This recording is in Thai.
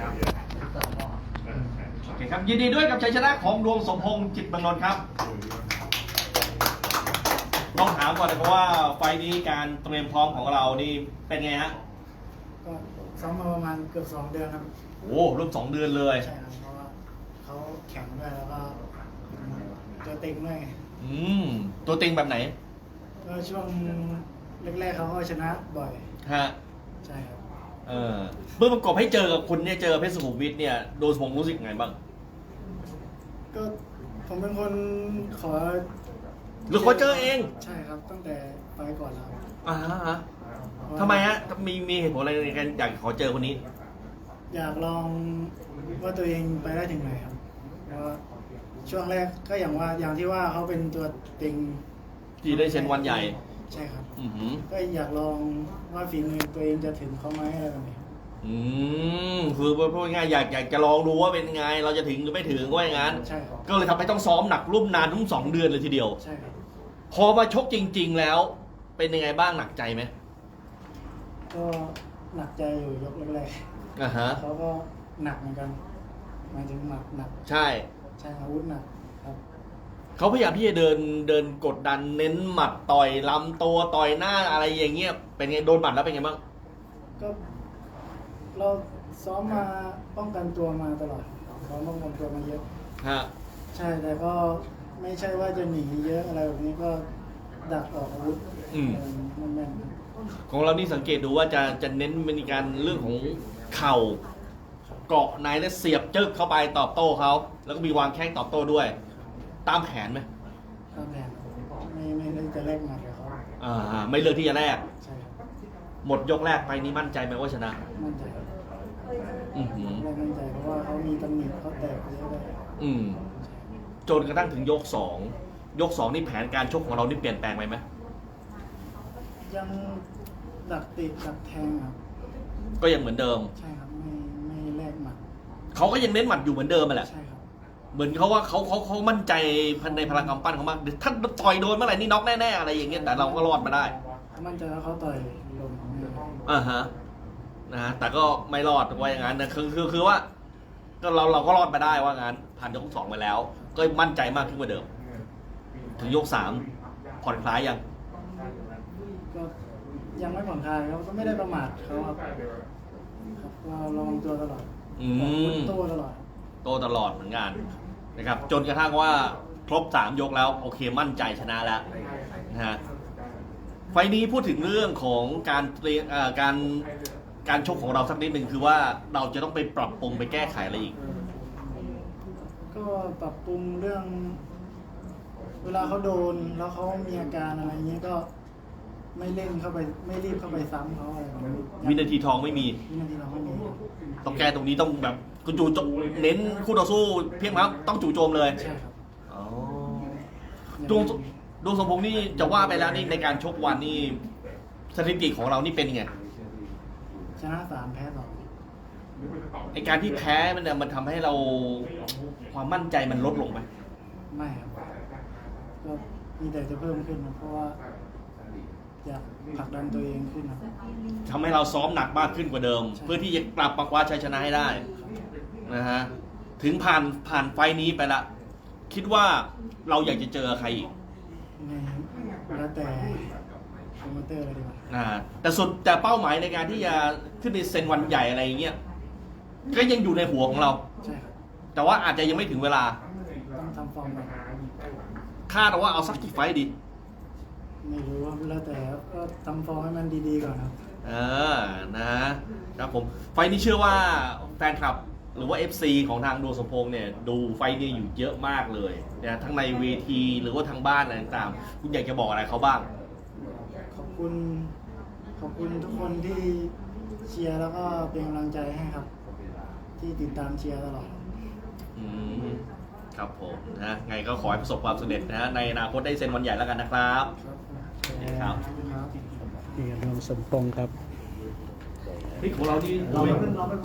ครับโอเคครับยินดีด้วยกับชัยชนะของดวงสมพงษ์จิตบังนนท์ครับ ต้องถามก่อนเลยเพราะว่าไฟล์นี้การเตรียมพร้อมของเรานี่เป็นไงฮะก็ซ้อมมาประมาณเกือบสองเดือนครับโอ้ร่วมสองเดือนเลยใช่ครับเพราะว่าเขาแข็งด้วยแล้วก็เจอติงด้วยไงอืมตัวเต็งแบบไหนก็ช่วงแรกๆเขาก็ชนะบ่อยฮะใช่ครับ เออเมื่อประกอบให้เจอกับคุณเนี่ยเจอเพชรสุขุมวิทเนี่ยโดนสมองรู้สึกไงบ้างก็ผมเป็นคนขอหรือเขาเจอเองใช่ครับ ตั้งแต่ไปก่อนแล้วครับอ่าฮะฮะทำไมฮะมีมีเหตุผลอะไรในการอยากขอเจอคนนี้ อยากลองว่าตัวเองไปได้ถึงไหนครับเพราะว่าช่วงแรกก็อย่างว่าอย่างที่ว่าเขาเป็นตัวติงที่ได้เซ็นวันใหญ่ ใช่ครับ อือหือ ก็อยากลองว่าฝีมือตัวเองจะถึงเขาไหมอะไรแบบนี้ครับอืมคือพูดง่ายๆอยากอยากจะลองดูว่าเป็นไง เราจะถึงหรือไม่ถึงก็อย่างนั้น ใช่ครับ ก็เลยทำให้ต้องซ้อมหนักรุ่มนานทั้งสองเดือนเลยทีเดียว ใช่ครับ พอมาชกจริง ๆ แล้ว เป็นยังไงบ้างหนักใจไหมก็หนักใจอยู่ยกแรกอ่าฮะ ๆเขาก็หนักเหมือนกันหมายถึงหนักหนักใช่ ใช่อาวุธหนักครับ เขาพยายามที่จะเดินเดินกดดันเน้นหมัดต่อยลำตัวต่อยหน้าอะไรอย่างเงี้ยเป็นไงโดนหมัดแล้วเป็นไงบ้างก็เราซ้อมมาป้องกันตัวมาตลอดซ้อมป้องกันตัวมาเยอะฮะใช่แต่ก็ไม่ใช่ว่าจะหนีเยอะอะไรแบบนี้ก็ดักออกอาวุธอืมแม่นของเรานี่สังเกตดูว่าจะจะเน้นเป็นการเรื่องของเข่าเกาะในแล้วเสียบจึกเข้าไปตอบโต้เขาแล้วก็มีวางแข้งตอบโต้ด้วย ตามแผนไหมๆตามแผนไม่ไม่ได้จะแลกหมัดกับเขาอ่าไม่เลือกที่จะแลกใช่ครับหมดยกแรกไปนี้มั่นใจไหมว่าชนะมั่นใจครับอือหือไม่มั่นใจเพราะว่าเขามีตำหนิเขาแตกเยอะเลยอืมจนกระทั่งถึงยกสองยกสองนี่แผนการชกของเรานี่เปลี่ยนแปลงไปไหมยังดักติดดักแทงครับก็ยังเหมือนเดิม ใช่ครับไม่ไม่แลกหมัดเขาก็ยังเน้นหมัดอยู่เหมือนเดิมมาแหละใช่ครับ เหมือนเขาว่าเขาเขาเขามั่นใจในพลังกำปั้นเขามากเดี๋ยวถ้าต่อยโดนเมื่อไหร่นี่น็อกแน่ๆอะไรอย่างเงี้ยแต่เราก็รอดมาได้มั่นใจว่าเขาต่อยลงแน่อ่าฮะนะฮะแต่ก็ไม่รอดว่าอย่างนั้นนะคือคือคือว่า ก็เราเราก็รอดมาได้ว่างั้นผ่านยกสองไปแล้ว ก็มั่นใจมากขึ้นกว่าเดิม ถึงยกสามผ่อนคลายยังก็ยังไม่ผ่อนคลายครับก็ไม่ได้ประมาทเขาครับครับก็ระวังตัวตลอดอืมโตตลอดครับโตตลอดเหมือนกัน นะครับจนกระทั่งว่าครบสามยกแล้ว โอเคมั่นใจชนะแล้วนะฮะไฟล์นี้พูดถึงเรื่องของการเตรียมเอ่อการการชกของเราสักนิดหนึ่งคือว่าเราจะต้องไปปรับปรุงไปแก้ไขอะไรอีก ก็ปรับปรุงเรื่อง เวลาเขาโดนแล้วเขามีอาการอะไรเงี้ยก็ไม่เร่งเข้าไปไม่รีบเข้าไปซ้ำเขาอะไรแบบนี้วินาทีทองไม่มีวินาทีเราไม่มี ต้องแก้ตรงนี้ต้องแบบ คุณจู่โจมเน้นคู่ต่อสู้เพียงครับต้องจู่โจมเลยใช่ครับอ๋อดวงดวงสมพงษ์นี่จะว่าไปแล้วนี่ในการชกวันนี่สถิติของเรานี่เป็นยังไงชนะสามแพ้สองไอการที่แพ้มันเนี่ยมันทำให้เราความมั่นใจมันลดลงไหมไม่ครับก็มีแต่จะเพิ่มขึ้นนะเพราะว่าอยากผลักดันตัวเองขึ้นครับ ทำให้เราซ้อมหนักมากขึ้นกว่าเดิมใช่เพื่อที่จะกลับมาคว้าชัยชนะให้ได้ นะฮะถึงผ่านผ่านไฟล์นี้ไปละ คิดว่าเราอยากจะเจอใครอีกในแล้วแต่โปรโมเตอร์เลยดีกว่านะแต่สุดแต่เป้าหมายในการที่จะขึ้นในเซ็นวันใหญ่อะไรอย่างเงี้ยก็ยังอยู่ในหัวของเรา ใช่ครับแต่ว่าอาจจะยังไม่ถึงเวลา ต้องทำฟอร์มแบบคาดเอาว่าเอาสักกี่ไฟต์ดี ไม่รู้ว่าแล้วแต่ครับก็ทำฟอร์มให้มันดีๆก่อนครับ เออนะครับผมไฟล์นี้เชื่อว่าแฟนคลับ หรือว่า FC ของทางดวงสมพงษ์เนี่ยดูไฟล์นี้อยู่เยอะมากเลยนะทั้งในเวทีหรือว่าทางบ้านอะไรต่างๆคุณอยากจะบอกอะไรเขาบ้าง ขอบคุณ ขอบคุณทุกคนที่เชียร์แล้วก็เป็นกำลังใจให้ครับ ที่ติดตามเชียร์ตลอด อืมครับผมนะไงก็ขอให้ประสบความสำเร็จนะฮะในอนาคตได้เซ็นวันใหญ่แล้วกันนะครับ ครับครับ ครับ นี่ดวงสมพงษ์ครับ นี่ของเรานี่ เราไม่